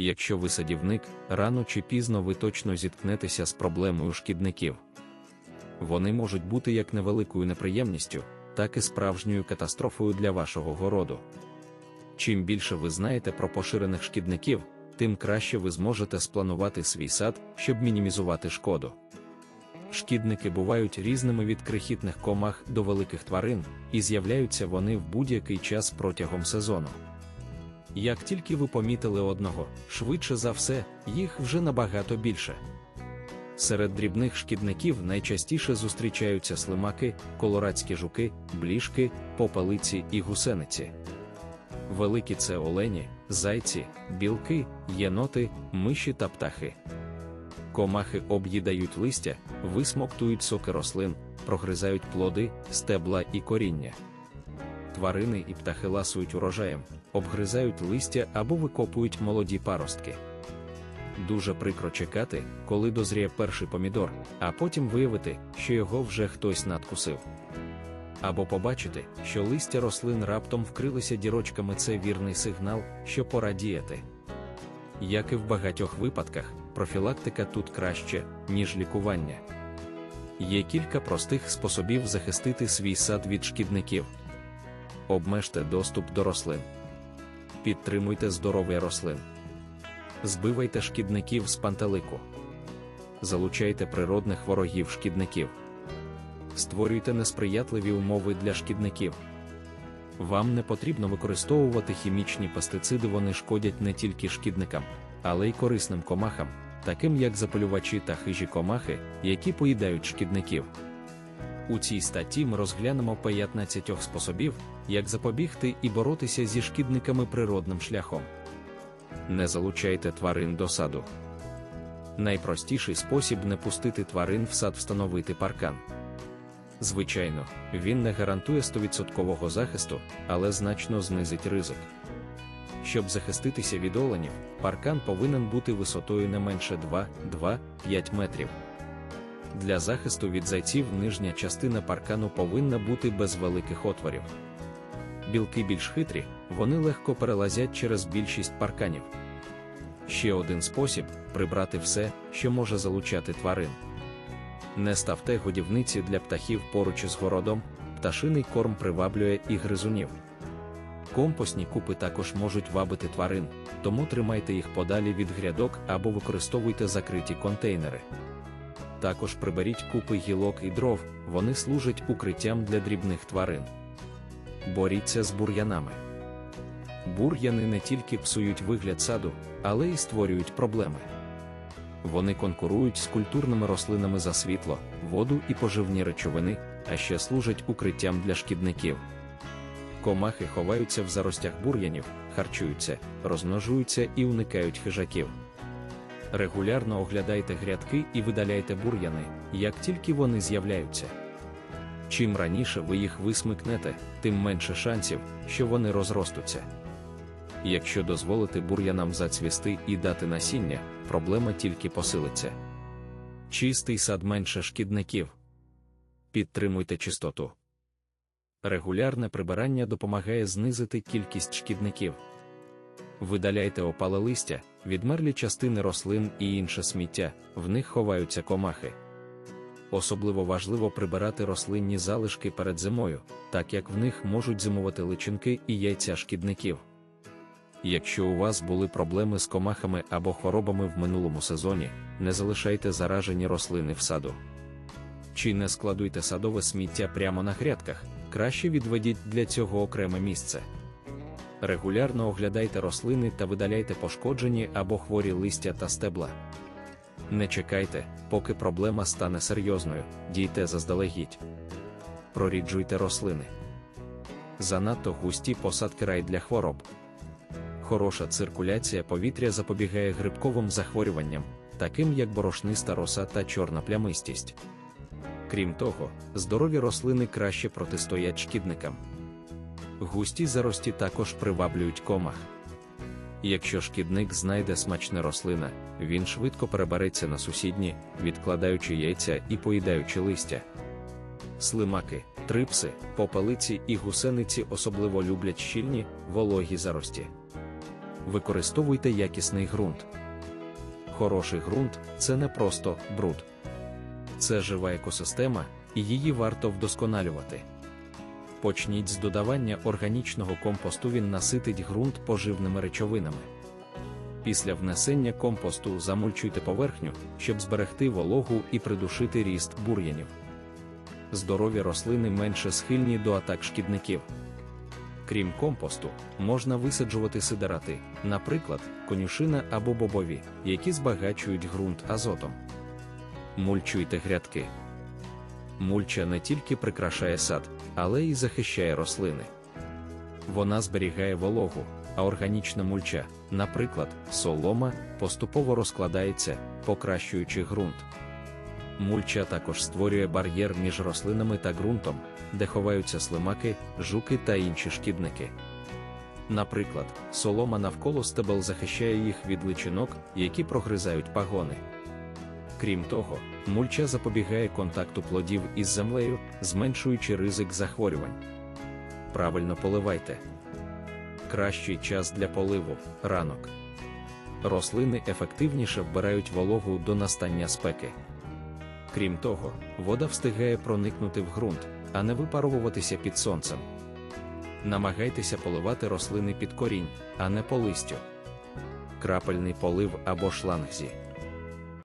Якщо ви садівник, рано чи пізно ви точно зіткнетеся з проблемою шкідників. Вони можуть бути як невеликою неприємністю, так і справжньою катастрофою для вашого городу. Чим більше ви знаєте про поширених шкідників, тим краще ви зможете спланувати свій сад, щоб мінімізувати шкоду. Шкідники бувають різними від крихітних комах до великих тварин, і з'являються вони в будь-який час протягом сезону. Як тільки ви помітили одного, швидше за все, їх вже набагато більше. Серед дрібних шкідників найчастіше зустрічаються слимаки, колорадські жуки, блішки, попелиці і гусениці. Великі це олені, зайці, білки, єноти, миші та птахи. Комахи об'їдають листя, висмоктують соки рослин, прогризають плоди, стебла і коріння. Тварини і птахи ласують урожаєм, обгризають листя або викопують молоді паростки. Дуже прикро чекати, коли дозріє перший помідор, а потім виявити, що його вже хтось надкусив. Або побачити, що листя рослин раптом вкрилися дірочками це вірний сигнал, що пора діяти. Як і в багатьох випадках, профілактика тут краще, ніж лікування. Є кілька простих способів захистити свій сад від шкідників. Обмежте доступ до рослин. Підтримуйте здоров'я рослин. Збивайте шкідників з пантелику. Залучайте природних ворогів шкідників. Створюйте несприятливі умови для шкідників. Вам не потрібно використовувати хімічні пестициди, вони шкодять не тільки шкідникам, але й корисним комахам, таким як запалювачі та хижі комахи, які поїдають шкідників. У цій статті ми розглянемо 15 способів, як запобігти і боротися зі шкідниками природним шляхом. Не залучайте тварин до саду. Найпростіший спосіб не пустити тварин в сад встановити паркан. Звичайно, він не гарантує 100% захисту, але значно знизить ризик. Щоб захиститися від оленів, паркан повинен бути висотою не менше 2-2-5 метрів. Для захисту від зайців нижня частина паркану повинна бути без великих отворів. Білки більш хитрі, вони легко перелазять через більшість парканів. Ще один спосіб прибрати все, що може залучати тварин. Не ставте годівниці для птахів поруч із городом, пташиний корм приваблює і гризунів. Компостні купи також можуть вабити тварин, тому тримайте їх подалі від грядок або використовуйте закриті контейнери. Також приберіть купи гілок і дров, вони служать укриттям для дрібних тварин. Боріться з бур'янами. Бур'яни не тільки псують вигляд саду, але й створюють проблеми. Вони конкурують з культурними рослинами за світло, воду і поживні речовини, а ще служать укриттям для шкідників. Комахи ховаються в заростях бур'янів, харчуються, розмножуються і уникають хижаків. Регулярно оглядайте грядки і видаляйте бур'яни, як тільки вони з'являються. Чим раніше ви їх висмикнете, тим менше шансів, що вони розростуться. Якщо дозволити бур'янам зацвісти і дати насіння, проблема тільки посилиться. Чистий сад менше шкідників. Підтримуйте чистоту. Регулярне прибирання допомагає знизити кількість шкідників. Видаляйте опале листя, відмерлі частини рослин і інше сміття, в них ховаються комахи. Особливо важливо прибирати рослинні залишки перед зимою, так як в них можуть зимувати личинки і яйця шкідників. Якщо у вас були проблеми з комахами або хворобами в минулому сезоні, не залишайте заражені рослини в саду. Чи не складуйте садове сміття прямо на грядках, краще відведіть для цього окреме місце. Регулярно оглядайте рослини та видаляйте пошкоджені або хворі листя та стебла. Не чекайте, поки проблема стане серйозною, дійте заздалегідь. Проріджуйте рослини. Занадто густі посадки рай для хвороб. Хороша циркуляція повітря запобігає грибковим захворюванням, таким як борошниста роса та чорна плямистість. Крім того, здорові рослини краще протистоять шкідникам. Густі зарості також приваблюють комах. Якщо шкідник знайде смачне рослина, він швидко перебереться на сусідні, відкладаючи яйця і поїдаючи листя. Слимаки, трипси, попелиці і гусениці особливо люблять щільні, вологі зарості. використовуйте якісний ґрунт. Хороший ґрунт це не просто бруд. Це жива екосистема, і її варто вдосконалювати. Почніть з додавання органічного компосту, він наситить ґрунт поживними речовинами. Після внесення компосту замульчуйте поверхню, щоб зберегти вологу і придушити ріст бур'янів. Здорові рослини менше схильні до атак шкідників. Крім компосту, можна висаджувати сидерати, наприклад, конюшина або бобові, які збагачують ґрунт азотом. Мульчуйте грядки. Мульча не тільки прикрашає сад, але й захищає рослини. Вона зберігає вологу, а органічна мульча, наприклад, солома, поступово розкладається, покращуючи ґрунт. Мульча також створює бар'єр між рослинами та ґрунтом, де ховаються слимаки, жуки та інші шкідники. Наприклад, солома навколо стебел захищає їх від личинок, які прогризають пагони. Крім того, мульча запобігає контакту плодів із землею, зменшуючи ризик захворювань. Правильно поливайте. Кращий час для поливу ранок. Рослини ефективніше вбирають вологу до настання спеки. Крім того, вода встигає проникнути в ґрунт, а не випаровуватися під сонцем. Намагайтеся поливати рослини під корінь, а не по листю. Крапельний полив або шлангзі.